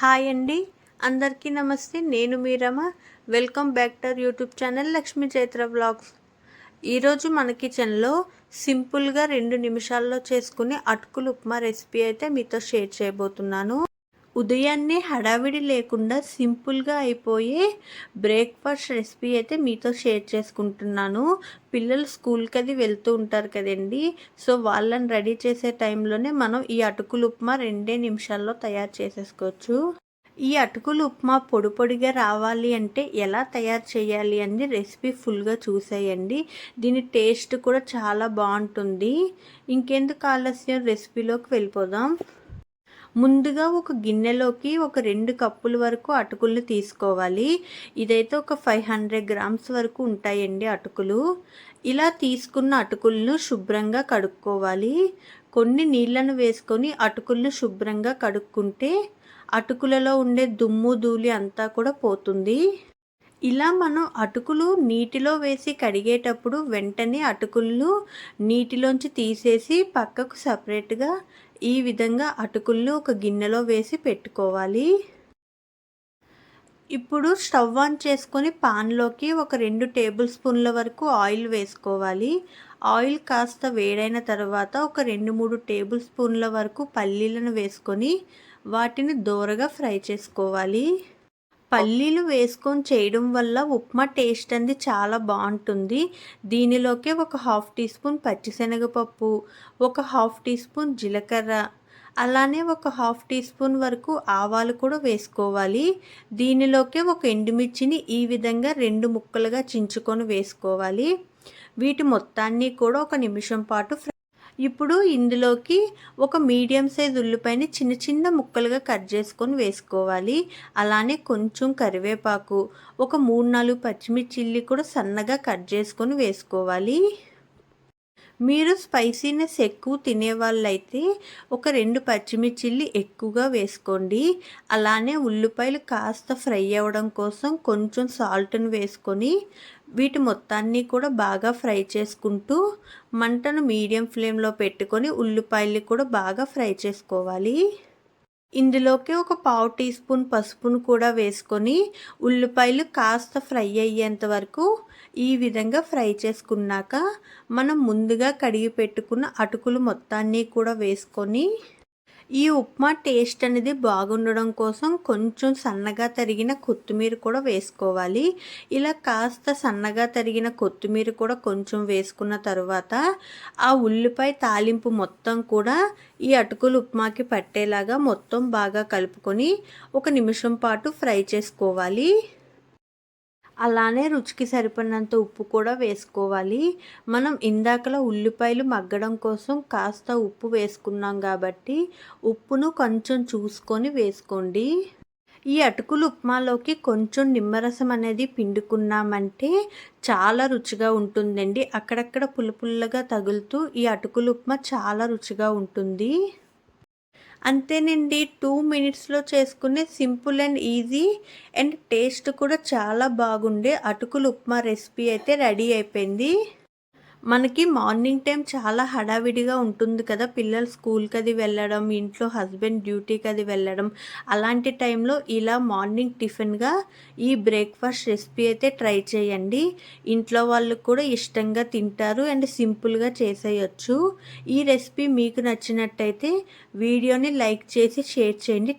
Hi అండి. అందరికీ నమస్తే. నేను మీ welcome back to YouTube channel Lakshmi Chaitra blogs ఈరోజు మన కిచెన్లో సింపుల్గా రెండు నిమిషాల్లో చేసుకునే అటుకులు ఉప్మా రెసిపీ అయితే మీతో షేర్ చేయబోతున్నాను. ఉదయాన్నే హడావిడి లేకుండా సింపుల్గా అయిపోయే బ్రేక్ఫాస్ట్ రెసిపీ అయితే మీతో షేర్ చేసుకుంటున్నాను. పిల్లలు స్కూల్కి అది వెళ్తూ ఉంటారు కదండి. సో వాళ్ళని రెడీ చేసే టైంలోనే మనం ఈ అటుకులు ఉప్మా రెండే నిమిషాల్లో తయారు చేసేసుకోవచ్చు. ఈ అటుకులు ఉప్మా పొడి పొడిగా రావాలి అంటే ఎలా తయారు చేయాలి అని రెసిపీ ఫుల్గా చూసేయండి. దీని టేస్ట్ కూడా చాలా బాగుంటుంది. ఇంకెందుకు ఆలస్యం? రెసిపీలోకి వెళ్ళిపోదాం. ముందుగా ఒక గిన్నెలోకి ఒక రెండు కప్పుల వరకు అటుకులు తీసుకోవాలి. ఇదైతే ఒక ఫైవ్ హండ్రెడ్ గ్రామ్స్ వరకు ఉంటాయండి అటుకులు. ఇలా తీసుకున్న అటుకులను శుభ్రంగా కడుక్కోవాలి. కొన్ని నీళ్ళను వేసుకొని అటుకులను శుభ్రంగా కడుక్కుంటే అటుకులలో ఉండే దుమ్ము ధూళి అంతా కూడా పోతుంది. ఇలా మనం అటుకులు నీటిలో వేసి కడిగేటప్పుడు వెంటనే అటుకులను నీటిలోంచి తీసేసి పక్కకు సపరేట్గా ఈ విధంగా అటుకులను ఒక గిన్నెలో వేసి పెట్టుకోవాలి. ఇప్పుడు స్టవ్ ఆన్ చేసుకొని పాన్లోకి ఒక రెండు టేబుల్ స్పూన్ల వరకు ఆయిల్ వేసుకోవాలి. ఆయిల్ కాస్త వేడైన తర్వాత ఒక రెండు మూడు టేబుల్ స్పూన్ల వరకు పల్లీలను వేసుకొని వాటిని దోరగా ఫ్రై చేసుకోవాలి. పల్లీలు వేసుకొని చేయడం వల్ల ఉప్మా టేస్ట్ అనేది చాలా బాగుంటుంది. దీనిలోకి ఒక హాఫ్ టీ స్పూన్ పచ్చిశనగపప్పు ఒక హాఫ్ టీ స్పూన్ జీలకర్ర అలానే ఒక హాఫ్ టీ స్పూన్ వరకు ఆవాలు కూడా వేసుకోవాలి. దీనిలోకి ఒక ఎండుమిర్చిని ఈ విధంగా రెండు ముక్కలుగా చించుకొని వేసుకోవాలి. వీటి మొత్తాన్ని కూడా ఒక నిమిషం పాటు ఇప్పుడు ఇందులోకి ఒక మీడియం సైజ్ ఉల్లిపాయని చిన్న చిన్న ముక్కలుగా కట్ చేసుకొని వేసుకోవాలి. అలానే కొంచెం కరివేపాకు ఒక మూడు నాలుగు పచ్చిమిర్చిల్లి కూడా సన్నగా కట్ చేసుకొని వేసుకోవాలి. మీరు స్పైసీనెస్ ఎక్కువ తినే వాళ్ళైతే ఒక రెండు పచ్చిమిర్చిల్లి ఎక్కువగా వేసుకోండి. అలానే ఉల్లిపాయలు కాస్త ఫ్రై అవ్వడం కోసం కొంచెం సాల్ట్ని వేసుకొని వీటి మొత్తాన్ని కూడా బాగా ఫ్రై చేసుకుంటూ మంటను మీడియం ఫ్లేమ్లో పెట్టుకొని ఉల్లిపాయలు కూడా బాగా ఫ్రై చేసుకోవాలి. ఇందులోకి ఒక పావు టీ స్పూన్ పసుపును కూడా వేసుకొని ఉల్లిపాయలు కాస్త ఫ్రై అయ్యేంత వరకు ఈ విధంగా ఫ్రై చేసుకున్నాక మనం ముందుగా కడిగి పెట్టుకున్న అటుకులు మొత్తాన్ని కూడా వేసుకొని ఈ ఉప్మా టేస్ట్ అనేది బాగుండడం కోసం కొంచెం సన్నగా తరిగిన కొత్తిమీర కూడా వేసుకోవాలి. ఇలా కాస్త సన్నగా తరిగిన కొత్తిమీర కూడా కొంచెం వేసుకున్న తర్వాత ఆ ఉల్లిపాయ తాలింపు మొత్తం కూడా ఈ అటుకులు ఉప్మాకి పట్టేలాగా మొత్తం బాగా కలుపుకొని ఒక నిమిషం పాటు ఫ్రై చేసుకోవాలి. అలానే రుచికి సరిపడినంత ఉప్పు కూడా వేసుకోవాలి. మనం ఇందాకలో ఉల్లిపాయలు మగ్గడం కోసం కాస్త ఉప్పు వేసుకున్నాం కాబట్టి ఉప్పును కొంచెం చూసుకొని వేసుకోండి. ఈ అటుకులు ఉప్మాలోకి కొంచెం నిమ్మరసం అనేది పిండుకున్నామంటే చాలా రుచిగా ఉంటుందండి. అక్కడక్కడ పులుపుల్లగా తగులుతూ ఈ అటుకులు ఉప్మా చాలా రుచిగా ఉంటుంది. అంతేనండి టూ మినిట్స్లో చేసుకునే simple and easy and taste కూడా చాలా బాగుండే. అటుకులు ఉప్మా రెసిపీ అయితే రెడీ అయిపోయింది. మనకి మార్నింగ్ టైం చాలా హడావిడిగా ఉంటుంది కదా. పిల్లలు స్కూల్కి అది వెళ్ళడం ఇంట్లో హస్బెండ్ డ్యూటీకి అది వెళ్ళడం అలాంటి టైంలో ఇలా మార్నింగ్ టిఫిన్గా ఈ బ్రేక్ఫాస్ట్ రెసిపీ అయితే ట్రై చేయండి. ఇంట్లో వాళ్ళు కూడా ఇష్టంగా తింటారు అండ్ సింపుల్గా చేసేయచ్చు. ఈ రెసిపీ మీకు నచ్చినట్టయితే వీడియోని లైక్ చేసి షేర్ చేయండి.